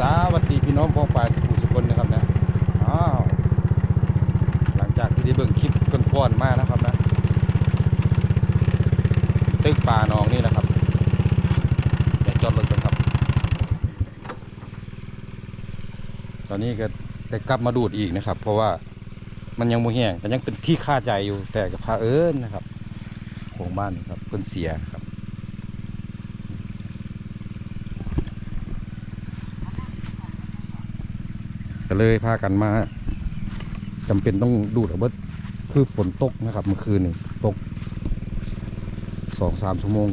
สวัสดีพี่น้องพ้อฝ่ายสุขุมสุคนนะครับนะอ้าวหลังจากที่ได้เบิ่งคลิปก่อนๆมานะครับนะตึกป่าหนองนี่นะครับเดี๋ยวจอดรถกันครับ ตอนนี้ก็ได้กลับมาดูดอีกนะครับ เพราะว่ามันยังโมแห้งแต่ยังเป็นที่คาใจอยู่แต่กับพาเอิญนะครับของบ้านนะครับเพิ่นเสียครับ ก็เลยพากันมาจำเป็นต้องดูดเอาเบิดคือฝนตกนะครับเมื่อคืนนี่ตกสองสามชั่วโมง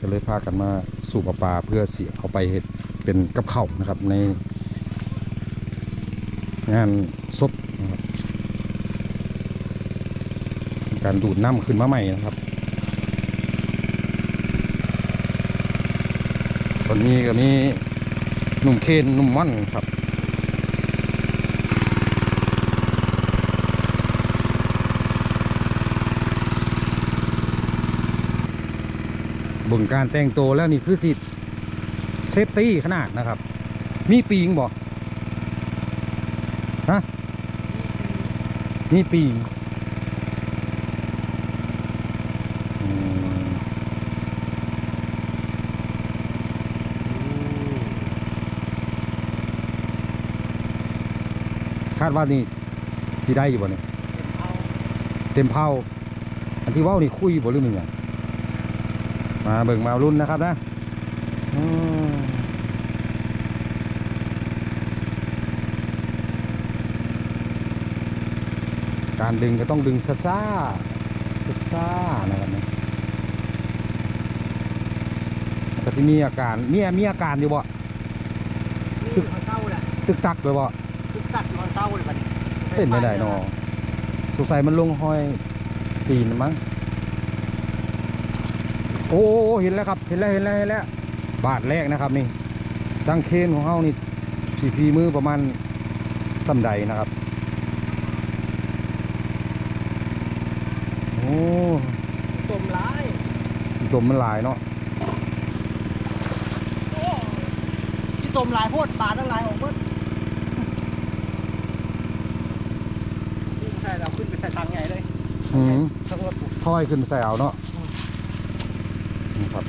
ก็เลยพากันมาสูบปลาปลาเพื่อเสียเอาไปเห็ดเป็นกับข้าวนะครับใน งานศพการดูดน้ำขึ้นมาใหม่นะครับ ตอนนี้ก็มีหนุ่มเคนหนุ่มมั่นครับบิ่งการแต่งตัวแล้วนี่คือสิเซฟตี้ขนาดนะครับ มีปีงบอกฮะมีปีงาดว่านี่สิได้อยู่บ่เนี่ยเต็มเผาอันที่เว่านี่คุยบ่หรือมึงอะมาเบิ่งมารุ่นนะครับนะอืมการดึงก็ต้องดึงซ่าซ่าซ่าซ่าๆนะครับนะแล้วก็จะมีอาการมีมีอาการอยู่บ่ตึกเศร้าแหละตึกตักเลยบ่ตึกตัดนอนเศร้าเลยบัดนี้เป็นไม่ได้นอสงสัยมันลงห้อยปีนมั้งโอ้โอ้โอ้เห็นแล้วครับ เห็นแล้วเห็นแล้วเห็นแล้ว บาทแรกนะครับนี่ สังเคนของเฮานี่สีฟีมือประมาณสำใดนะครับ โอ้ตมร้ายสีตมมันหลายเนาะโอ้ที่ตมลายโพดปลาทั้งหลายออกหมดนี่ใช่เราขึ้นไปใส่ทางใหญ่เลยอืมทั้งรถปุ๊บถ้อยขึ้นใส่เอาเนาะนี่ครับ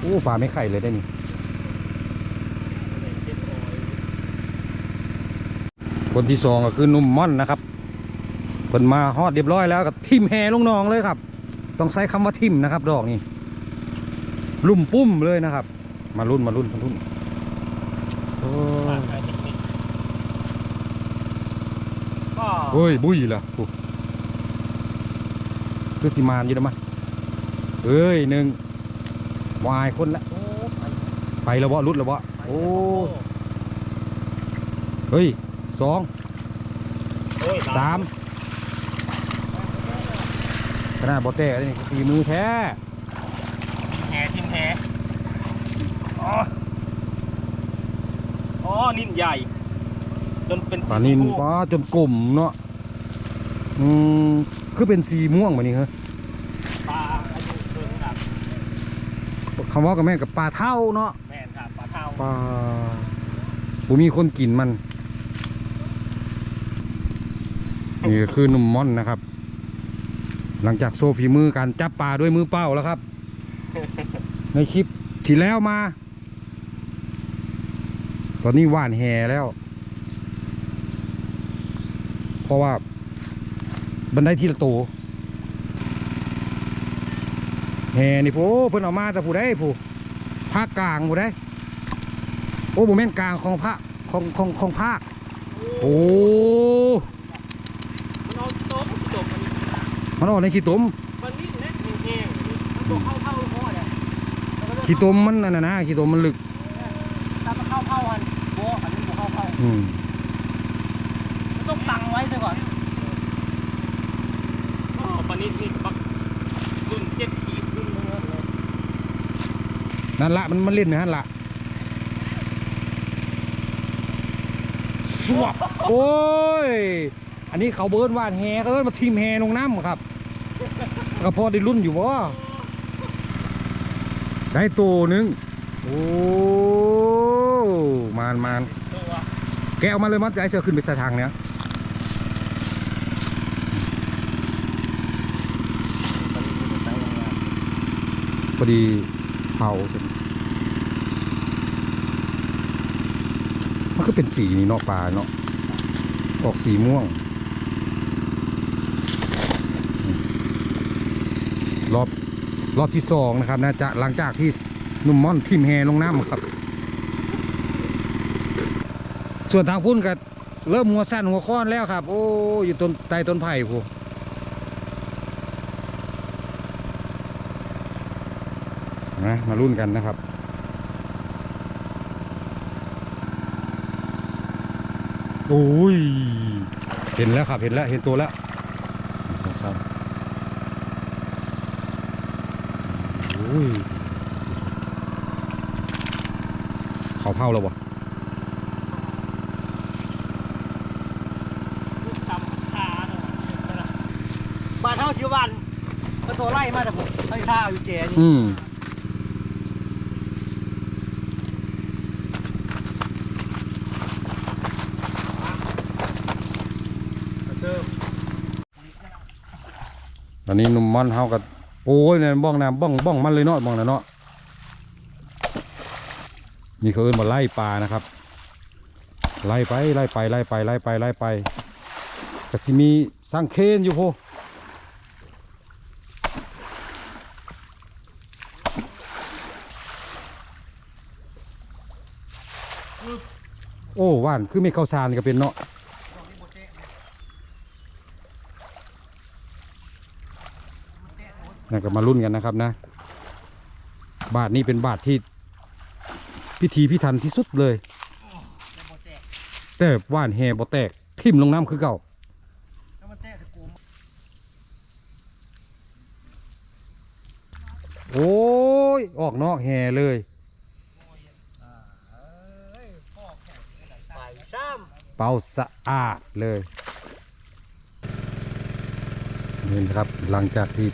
โอ้ปลาไม่ไข่เลยได้นี่คนที่สองก็คือหนุ่มม่อนนะครับเพิ่นมาฮอดเรียบร้อยแล้วกับทิมแฮลงนองเลยครับ ต้องใช้คำว่าทิมนะครับ ดอกนี้ลุ่มปุ้มเลยนะครับ มารุ่นมารุ่นมารุ่นโอ้ ก็ เฮ้ย บุ้ยล่ะโอ้คือสิมานอยู่นะมั้ยเอ้ยหนึ่งวายคนละโอ้ไปไปแล้ววะรุดแล้ววะไปโอ้เฮ้ยสองโอ้ยสามขนาดบอเต้นี่ตีมือแท้แหทิมแหอ๋ออ๋อนิ่นใหญ่ จนเป็นปลานินปลาจนกลมเนาะ อืมคือเป็นสีม่วงแบบนี้เหรอปลาอายุเกินครับคำว่ากับแม่กับปลาเท่าเนาะแม่นครับปลาเท่าปลาบุมีคนกินมันนี่ก็คือหนุ่มม่อนนะครับ หลังจากโซฟีมือการจับปลาด้วยมือเปล่าแล้วครับ ในคลิปที่แล้วมา ตอนนี้หว่านแหแล้ว เพราะว่า บันไดทีละโตวแหนี่ผู้เพิ่นเอามาแต่ผู้ได้ผู้ภาคกลางผู้ได้โอ้โมเมนต์กลางของภาคของของของภาคโอ้มันเอาโต๊ะจบมันมันออกในขี้ต้มมันนิ่งเล็กแห้งๆมันตัวเข้าเท่าพ่อเนี่ยแล้วก็เลือกขี้ต้มมันนั่นน่ะนะขี้ต้มมันลึกถ้ามันเข้าเท่ากันโบอันนี้โบเข้าเท่าอืมมันต้องตังไว้ซะก่อน อ๋อปานิดนี่บักรุ่นเจ็ดขีดรุ่นเนื้อเลยนั่นละมันมันเล่นนะนั่นละสวบโอ้ยไออันนี้เขาเบิร์นว่านแฮเขาเอิ้นมาทีมแฮลงน้ำครับก็พอได้รุ่นอยู่บ่ได้ตัวหนึง โอ้มานมานตัวแกะออกมาเลยมัดจะให้เชือกขึ้นไปใส่ทางเนี้ย พอดีเผาเสร็จมันก็เป็นสีนี่เนอกปลาเนาะออกสีม่วง รอบรอบที่สองนะครับนะจะหลังจากที่หนุ่มม่อนทิมแฮลงน้ำครับ ส่วนทางพุ่นก็เริ่มหัวสั้นหัวค้อนแล้วครับ โอ้อยู่ต้นใต้ต้นไผ่พู นะ มารุ่นกันนะครับโอ้ย เห็นแล้วครับ เห็นแล้ว เห็นตัวแล้วครับโอ้ย เขาเผาแล้วบ่จำขาเนาะบ้านเท่าชิววันก็ตัวไล่มาแต่ผมเฮ้ยท่าอยู่เจนี่ อืม เติม ตอนนี้นุ่มมันเฮากับโอ้ยเนี่ยบ้องน้ำบ้องบ้องมันเลยเนาะบ้องน่ะเนาะนี่เขาเอิ้นมาไล่ปลานะครับ ไล่ไปไล่ไปไล่ไปไล่ไปไล่ไปก็สิมีสร้างเคนอยู่โพโอ้ว่านคือไม่เข้าซานก็เป็นเนาะ นะก็มารุ่นกันนะครับนะ บาทนี้เป็นบาทที่พิธีพิธันที่สุดเลย แต่ว่านแฮบ่แตกทิ่มลงน้ำคือเก่าโอ้ย ออกนอกแฮเลยเป่าสะอาดเลยนี่นะครับหลังจากที่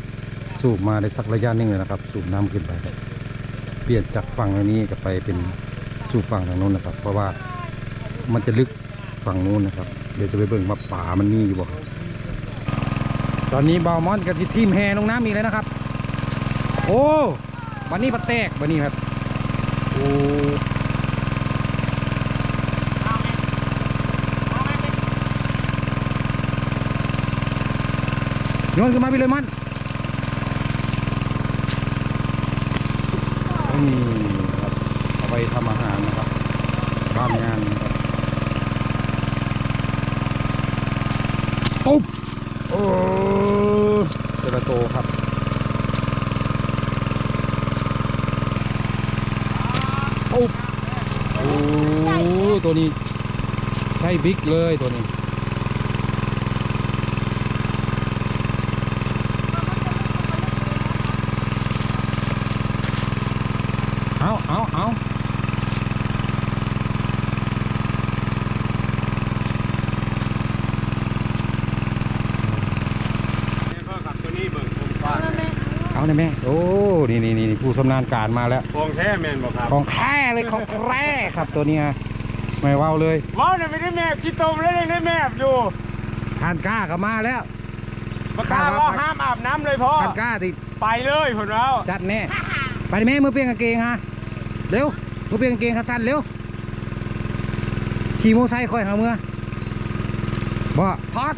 สูบมาได้สักระยะหนึงแล้วนะครับ สูบน้ำขึ้นไปเปลี่ยนจากฝั่งนี้ก็ไปเป็นสูบฝั่งทางโน้นนะครับ เพราะว่ามันจะลึกฝั่งโน้นนะครับ เดี๋ยวจะไปเบิ่งว่าป่ามันมีอยู่บ่ตอนนี้บามอนกับที่ทีมแฮลงน้ำอีกแล้วนะครับ โอ้วันนี้ปลาแตกวันนี้ครับโอ้ำเอาไหมาไหมโยนขึ้นมาไปเลยมัน นี่ครับเอาไปทำอาหารนะครับบ้านงานนะครับอุ๊บโอ้เจระโตครับอุ๊บโอ้ตัวนี้ใช่บิ๊กเลยตัวนี้ เอาเอาเอานี่ก็กับตัวนี้เบิ่งผมว่าเอาเลยแม่ โอ้ นี่นี่นี่ผู้ชำนาญการมาแล้วทองแท้แม่นบ่ครับ ของแท้เลยของแท้ครับตัวเนี้ยไม่ว้าวเลยว้าวเนี่ยไม่ได้แมบกินตมแล้วยังได้แมบอยู่ทานกล้าก็มาแล้วมาข้าว่าห้ามอาบน้ำเลยพ่อทานกล้าที่ไปเลยผมแล้วจัดแน่ไปดิแม่มือเปลี่ยนกางเกงฮะ เร็วมือเปลี่ยนกงเกงสั้นเร็ว ขี่มอไซค์คอยหาเมื่อบ่ทอด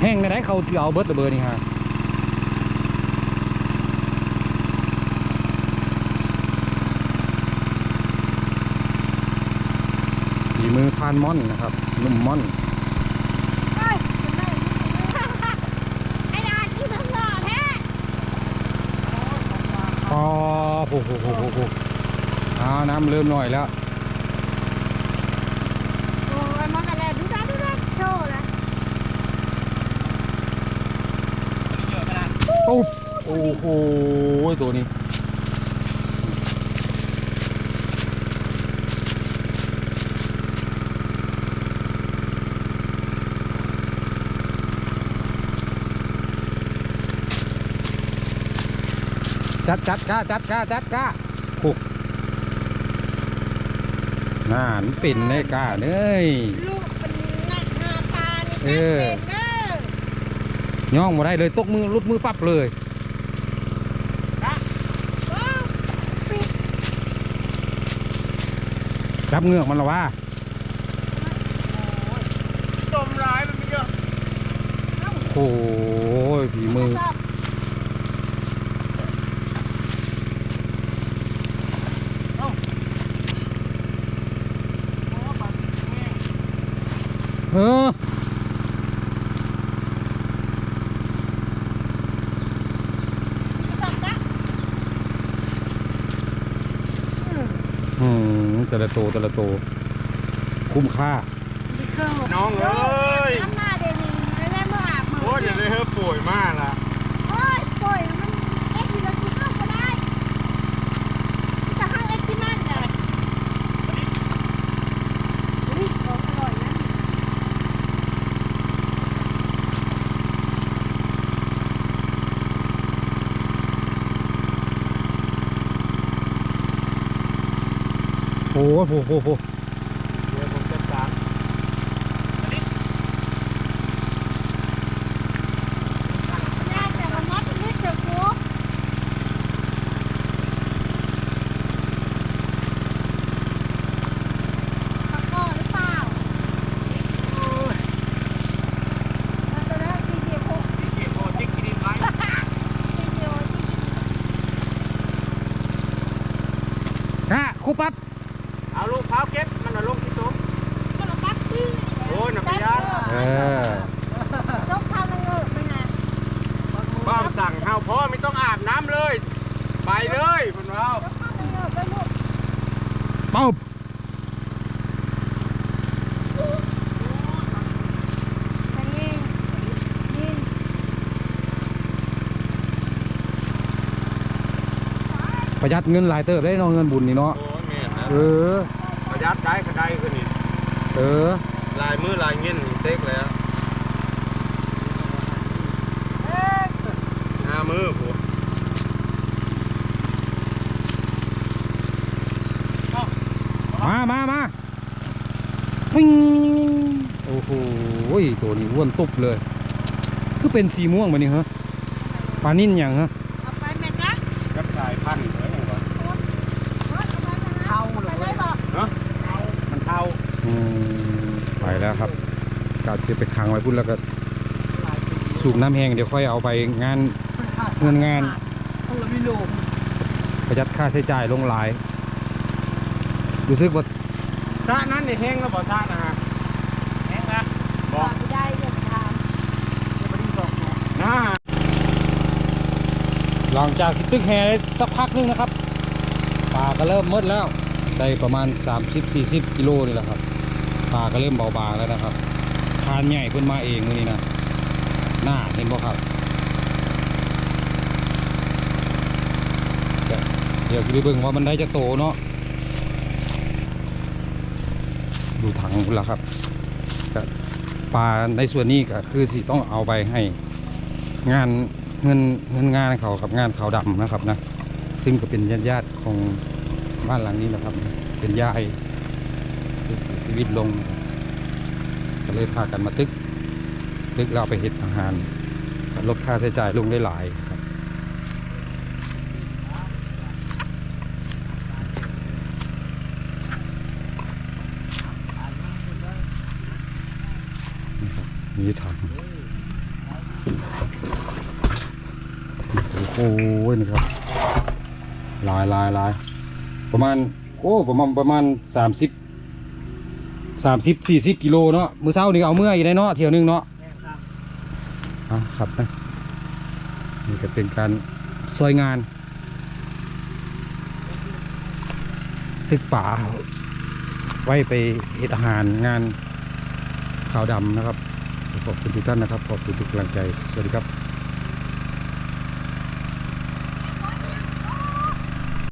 แห้งในไหนเขาสิเอาเบิร์ดระเบิดนี่ฮะฝีมือพานม่อนนะครับนุ่มม่อน เฮ้ยไอ้ดาที่มึงหล่อแท้ อ๋อ โอ้โหโอ้โหโอ้โหอ่าน้ำเริ่มหน่อยแล้วโอ้ยมองอะไรดูด้าดูด้าโชว์ละโอ้โอ้โหตัวนี้ จัดจัดกล้าจัดกล้าจัดกล้าคุกน่านปิ่นเลยกล้าเน้ยลูกเป็นนักหาปลานี่เอนะอเป็นเด้อย่องมาได้เลยตกมือลุดมือปั๊บเลยว้าวปิดจับเงือกมันละว่าจมร้ายมันไม่เยอะโอ้ยฝีมือชอบเออ ชอบนะอืมอืมแต่ละโตวแต่ละโตวคุ้มค่าดีเกิลน้องเอ้ย น้ำหน้าเดนิงไม่ได้เมื่ออาบมือโอ้ยเดี๋ยวเลยเฮ้ยป่วยมากละ โอ้ยป่วยมันเอ็กซ์ที่เรากินข้าวก็ได้จะให้เอ็กซ์ที่นั่นเลยอุ๊ยของอร่อยนะ โอ้โหโหโห เดี๋ยวผมจัดการ แน่แต่มันมัดลิตรเถอะกูปากก้อหรือเปล่าโอ้ยมันจะได้กินเดียวพวก เก็บโอจิกกินไว้ กินเดียว กล้าคุบปั๊บ เอาลูกเท้าเก็บมันเอาลงที่โต๊ะ ก็เราปักตื้อ โอ้ยนักพยาน เออ ยกเท้าละเงิบไปนะ บ้ามสั่งเฮาพ่อไม่ต้องอาบน้ำเลย ไป เลยคุณเรายกเท้าละเงิบไปหมดปั๊บทางนี้ยินประหยัดเงินหลายเติบได้เนาะเงินบุญนี่เนาะ โอ้ยแม่นะเออ ประหยัดได้ก็ได้ขึ้นนี่เออลายมือลายเงินนี่เต็กแล้ว เอ๊ะ ห้ามือผัว มามามาปิ้งโอ้โหตัวนี้อ้วนตุบเลย คือเป็นสีม่วงมานี่ฮะปลานิ่นอย่างฮะเอาไปแม่นะกับสายพันธุ์เหมือนอย่างก่อนเอาไปได้บอกเนาะมันเท่าอืมไปแล้วครับกาดเสียไปขังไว้พุ่นแล้วก็สูบน้ำแห้งเดี๋ยวค่อยเอาไปงานเงินงานต้องเราไม่ลมประหยัดค่าใช้จ่ายลงหลายรู้สึกว่า ซะนั้นนี่แห้งแล้วบ่ซะนะฮะแห้งนะบอกไม่ได้ยังทนะหลังจากที่ตึกแห่ได้สักพักนึงนะครับป่าก็เริ่มมืดแล้วได้ประมาณ 30-40 กิโลนี่แหละครับป่าก็เริ่มเบาบางแล้วนะครับทานใหญ่ขึ้นมาเองมื้อนี้นะหน้าเห็นบ่ครับเดี๋ยวเดี๋ยวจะไปเบิ่งว่ามันได้จะโตเนาะ ดูถังพุ่นละครับปลาในส่วนนี้ก็คือสิต้องเอาไปให้งานเงินเงินงานเขากับงานเขาวดำนะครับนะซึ่งก็เป็นญาติญาติของบ้านหลังนี้นะครับ เป็นยายที่เสียชีวิตลง ก็เลยพากันมาตึกตึกเราเอาไปเห็ดอาหารลดค่าใช้จ่ายลงได้หลายครับ นี่ครับมีถังโอ้โหนี่ครับหลายหลายหลายประมาณ โอ้ ประมาณประมาณสามสิบสามสิบสี่สิบกิโลเนาะ มือเช้านี่เอาเมื่ออีกได้เนาะ เที่ยวหนึงเนาะอะครับนะนี่ก็เป็นการซอยงาน ตึกป่า ไว้ไปเฮ็ดอาหารงานขาวดำนะครับ ขอบคุณทุกท่านนะครับ ขอบคุณทุกกำลังใจ สวัสดีครับ